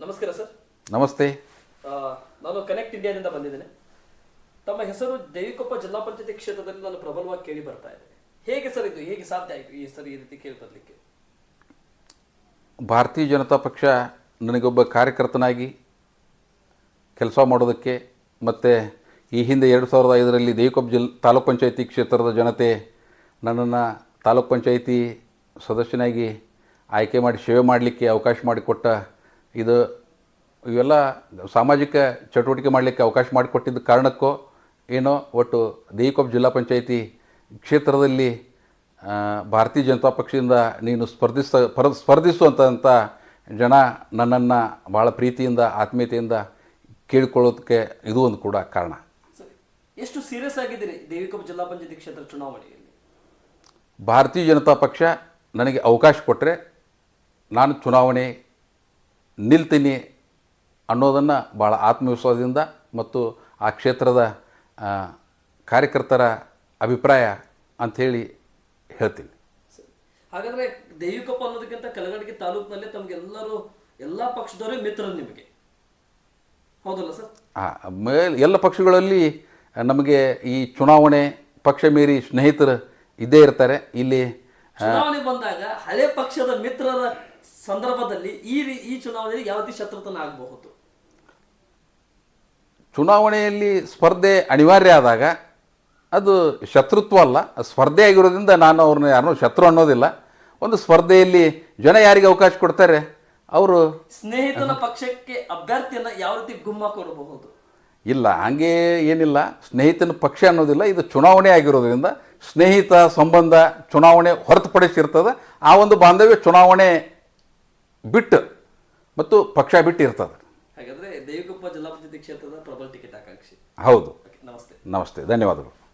ನಮಸ್ಕಾರ ಸರ್. ನಮಸ್ತೆ. ನಾನು ಕನೆಕ್ಟ್ ಇಂಡಿಯಾದಿಂದ ಬಂದಿದ್ದೇನೆ. ತಮ್ಮ ಹೆಸರು ದೇವಿಕೊಪ್ಪ ಜಿಲ್ಲಾ ಪಂಚಾಯತಿ ಕ್ಷೇತ್ರದಲ್ಲಿ ನಾನು ಪ್ರಬಲವಾಗಿ ಕೇಳಿ ಬರ್ತಾ ಇದೆ ಹೇಗೆ ಸರ್ ಇದು? ಹೇಗೆ ಸಾಧ್ಯ ಆಯಿತು ಈ ಸರ್ ಈ ರೀತಿ ಕೇಳಿ ಬರಲಿಕ್ಕೆ? ಭಾರತೀಯ ಜನತಾ ಪಕ್ಷ ನನಗೊಬ್ಬ ಕಾರ್ಯಕರ್ತನಾಗಿ ಕೆಲಸ ಮಾಡೋದಕ್ಕೆ ಮತ್ತು ಈ ಹಿಂದೆ ಎರಡು ಸಾವಿರದ ಐದರಲ್ಲಿ ದೇವಿಕೊಪ್ಪ ಜಿಲ್ ತಾಲೂಕ್ ಪಂಚಾಯತಿ ಕ್ಷೇತ್ರದ ಜನತೆ ನನ್ನನ್ನು ತಾಲೂಕ್ ಪಂಚಾಯತಿ ಸದಸ್ಯನಾಗಿ ಆಯ್ಕೆ ಮಾಡಿ ಸೇವೆ ಮಾಡಲಿಕ್ಕೆ ಅವಕಾಶ ಮಾಡಿಕೊಟ್ಟ ಇದು ಇವೆಲ್ಲ ಸಾಮಾಜಿಕ ಚಟುವಟಿಕೆ ಮಾಡಲಿಕ್ಕೆ ಅವಕಾಶ ಮಾಡಿಕೊಟ್ಟಿದ್ದ ಕಾರಣಕ್ಕೋ ಏನೋ ಒಟ್ಟು ದೇಹಿಕೊಪ್ಪ ಜಿಲ್ಲಾ ಪಂಚಾಯಿತಿ ಕ್ಷೇತ್ರದಲ್ಲಿ ಭಾರತೀಯ ಜನತಾ ಪಕ್ಷದಿಂದ ನೀನು ಸ್ಪರ್ಧಿಸ ಪರ ಸ್ಪರ್ಧಿಸುವಂಥ ಜನ ನನ್ನನ್ನು ಭಾಳ ಪ್ರೀತಿಯಿಂದ ಆತ್ಮೀಯತೆಯಿಂದ ಕೇಳಿಕೊಳ್ಳೋದಕ್ಕೆ ಇದು ಒಂದು ಕೂಡ ಕಾರಣ. ಎಷ್ಟು ಸೀರಿಯಸ್ ಆಗಿದ್ದೀರಿ ದೇವಿಕೊಪ್ಪ ಜಿಲ್ಲಾ ಪಂಚಾಯತಿ ಕ್ಷೇತ್ರ ಚುನಾವಣೆಯಲ್ಲಿ? ಭಾರತೀಯ ಜನತಾ ಪಕ್ಷ ನನಗೆ ಅವಕಾಶ ಕೊಟ್ಟರೆ ನಾನು ಚುನಾವಣೆ ನಿಲ್ತೀನಿ ಅನ್ನೋದನ್ನು ಭಾಳ ಆತ್ಮವಿಶ್ವಾಸದಿಂದ ಮತ್ತು ಆ ಕ್ಷೇತ್ರದ ಕಾರ್ಯಕರ್ತರ ಅಭಿಪ್ರಾಯ ಅಂಥೇಳಿ ಹೇಳ್ತೀನಿ. ಹಾಗಾದರೆ ದೇವಿಕೊಪ್ಪ ಅನ್ನೋದಕ್ಕಿಂತ ಕಲಗಡಗಿ ತಾಲೂಕಿನಲ್ಲಿ ತಮಗೆಲ್ಲರೂ ಎಲ್ಲ ಪಕ್ಷದವರೇ ಮಿತ್ರರು ನಿಮಗೆ. ಹೌದಲ್ಲ ಸರ್? ಹಾಂ ಮೇ ಎಲ್ಲ ಪಕ್ಷಗಳಲ್ಲಿ ನಮಗೆ ಈ ಚುನಾವಣೆ ಪಕ್ಷ ಮೀರಿ ಸ್ನೇಹಿತರು ಇದ್ದೇ ಇರ್ತಾರೆ. ಇಲ್ಲಿ ಚುನಾವಣೆ ಬಂದಾಗ ಹಳೆ ಪಕ್ಷದ ಮಿತ್ರರ ಸಂದರ್ಭದಲ್ಲಿ ಈ ಈ ಚುನಾವಣೆಯಲ್ಲಿ ಯಾವ ರೀತಿ ಶತ್ರುತನ ಆಗಬಹುದು? ಚುನಾವಣೆಯಲ್ಲಿ ಸ್ಪರ್ಧೆ ಅನಿವಾರ್ಯ ಆದಾಗ ಅದು ಶತ್ರುತ್ವ ಅಲ್ಲ ಸ್ಪರ್ಧೆ ಆಗಿರೋದ್ರಿಂದ ನಾನು ಅವ್ರನ್ನ ಯಾರನ್ನೂ ಶತ್ರು ಅನ್ನೋದಿಲ್ಲ. ಒಂದು ಸ್ಪರ್ಧೆಯಲ್ಲಿ ಜನ ಯಾರಿಗೆ ಅವಕಾಶ ಕೊಡ್ತಾರೆ? ಅವರು ಸ್ನೇಹಿತನ ಪಕ್ಷಕ್ಕೆ ಅಭ್ಯರ್ಥಿಯನ್ನ ಯಾವ ರೀತಿ ಗುಮ್ಮ ಕೊಡಬಹುದು? ಇಲ್ಲ ಹಂಗೆ ಏನಿಲ್ಲ. ಸ್ನೇಹಿತನ ಪಕ್ಷ ಅನ್ನೋದಿಲ್ಲ ಇದು ಚುನಾವಣೆ ಆಗಿರೋದ್ರಿಂದ ಸ್ನೇಹಿತ ಸಂಬಂಧ ಚುನಾವಣೆ ಹೊರತುಪಡಿಸಿರ್ತದೆ. ಆ ಒಂದು ಬಾಂಧವ್ಯ ಚುನಾವಣೆ ಬಿಟ್ಟು ಮತ್ತು ಪಕ್ಷ ಬಿಟ್ಟು ಇರ್ತದೆ ಹಾಗಾದರೆ ದೇವಿಗೊಪ್ಪ ಜಿಲ್ಲಾ ಪಂಚಾಯತಿ ಕ್ಷೇತ್ರದ ಪ್ರಬಲ ಟಿಕೆಟ್ ಆಕಾಂಕ್ಷಿ ಹೌದು. ನಮಸ್ತೆ. ನಮಸ್ತೆ ಧನ್ಯವಾದಗಳು.